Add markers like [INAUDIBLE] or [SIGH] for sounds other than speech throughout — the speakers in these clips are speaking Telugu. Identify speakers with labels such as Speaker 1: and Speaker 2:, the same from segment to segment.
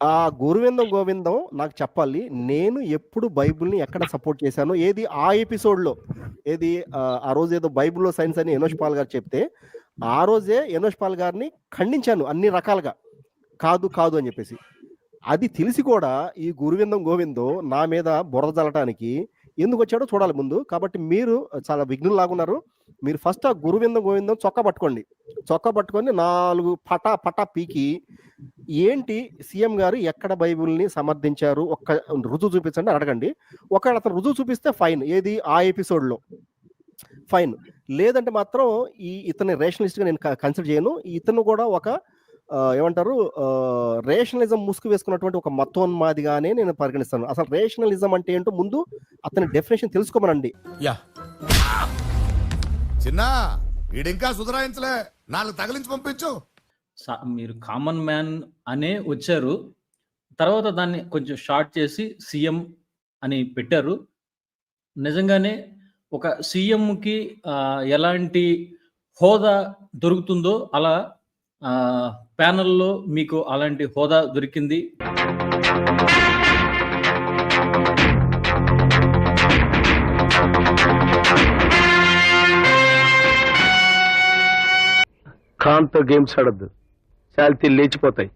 Speaker 1: ఆ గురువిందం గోవిందం నాకు చెప్పాలి. నేను ఎప్పుడు బైబిల్‌ని ఎక్కడ సపోర్ట్ చేశానో ఏది ఆ ఎపిసోడ్‌లో ఏది ఆ రోజు ఏదో బైబిల్‌లో సైన్స్ అని ఎనోష్ పాల్ గారు చెప్తే, ఆ రోజే ఎనోష్ పాల్ గారిని ఖండించాను అన్ని రకాలుగా. కాదు, కాదు అని చెప్పేసి. అది తెలిసి కూడా ఈ గురువిందం గోవిందం నా మీద బురద జల్లటానికి ఎందుకొచ్చాడో చూడాలి ముందు. కాబట్టి మీరు చాలా విఘ్నుల్లాగున్నారు. మీరు ఫస్ట్ ఆ గురువిందం గోవిందం చొక్కా పట్టుకోండి. చొక్క పట్టుకొని నాలుగు పటా పటా పీకి ఏంటి సీఎం గారు ఎక్కడ బైబిల్‌ని సమర్థించారు? ఒక్క రుజువు చూపించండి అడగండి. ఒకవేళ అతను రుజువు చూపిస్తే ఫైన్. ఏది ఆ ఎపిసోడ్‌లో. ఫైన్. లేదంటే మాత్రం ఈ ఇతని రేషనలిస్ట్‌గా నేను కన్సిడర్ చేయను. ఇతను కూడా ఒక ఏమంటారు రేషనలిజం ముసుగు వేసుకున్నటువంటి ఒక మతోన్మాదిగానే నేను పరిగణిస్తాను. అసలు రేషనలిజం అంటే ఏంటో ముందు అతని డెఫినేషన్ తెలుసుకోమనండి.
Speaker 2: యా
Speaker 3: చిన్న వీడింకా సుధరాయించలే నాలుగు తగిలించి పంపించు
Speaker 4: మీరు కామన్ మ్యాన్ అనే వచ్చారు. తర్వాత దాన్ని కొంచెం షార్ట్ చేసి సీఎం అని పెట్టారు. నిజంగానే ఒక సీఎంకి ఎలాంటి హోదా దొరుకుతుందో అలా ప్యానల్లో ప్యానెల్లో మీకు అలాంటి హోదా దొరికింది.
Speaker 5: కాంతో గేమ్స్ ఆడద్దు. శాలితీ లేచిపోతాయి.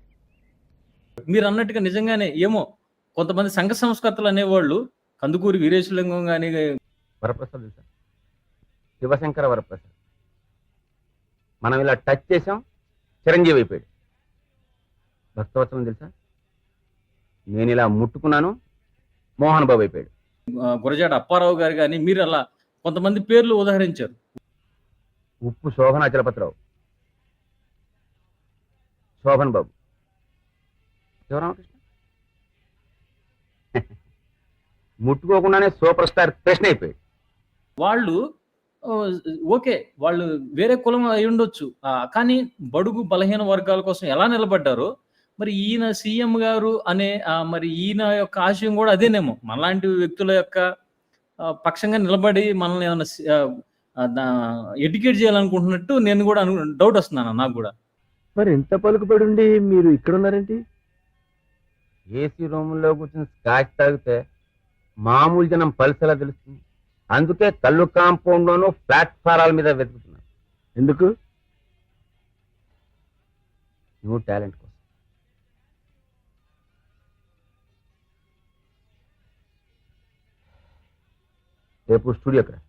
Speaker 4: మీరు అన్నట్టుగా నిజంగానే ఏమో కొంతమంది సంఘ సంస్కర్తలు అనేవాళ్ళు కందుకూరి వీరేశలింగం కానీ
Speaker 6: వరప్రసాద్ తెలుసా శివశంకర వరప్రసాద్. మనం ఇలా టచ్ చేసాం చిరంజీవి అయిపోయాడు. భక్తవత్సలం తెలుసా? నేను ఇలా ముట్టుకున్నాను మోహన్ బాబు అయిపోయాడు.
Speaker 4: గురజాడ అప్పారావు గారు కానీ మీరు అలా కొంతమంది పేర్లు ఉదాహరించారు.
Speaker 6: ఉప్పు శోభన అచలపతిరావు. శోభన్ బాబు. శివరామకృష్ణ? [LAUGHS] ముట్టుకోకుండానే సూపర్ స్టార్ కృష్ణ అయిపోయాడు.
Speaker 4: వాళ్ళు ఓకే వాళ్ళు వేరే కులం అయి ఉండొచ్చు. కానీ బడుగు బలహీన వర్గాల కోసం ఎలా నిలబడ్డారో మరి ఈయన సీఎం గారు అనే మరి ఈయన యొక్క ఆశయం కూడా అదేనేమో. మనలాంటి వ్యక్తుల యొక్క పక్షంగా నిలబడి మనల్ని ఏమైనా ఎడ్యుకేట్ చేయాలనుకుంటున్నట్టు నేను కూడా డౌట్ వస్తున్నాను నాకు కూడా.
Speaker 5: మరి ఎంత పలుకుబడి ఉండి మీరు ఇక్కడ ఉన్నారేంటి
Speaker 6: ఏసీ రూముల్లో కూర్చొని స్కాచ్ తాగితే మామూలు జనం పల్స్ ఎలా తెలుస్తుంది? అందుకే కళ్ళు కాంపౌండ్ లోను ప్లాట్ఫారాల మీద వెతుకుతున్నారు.
Speaker 5: ఎందుకు?
Speaker 6: న్యూ టాలెంట్ కోసం. రేపు స్టూడియోకి రా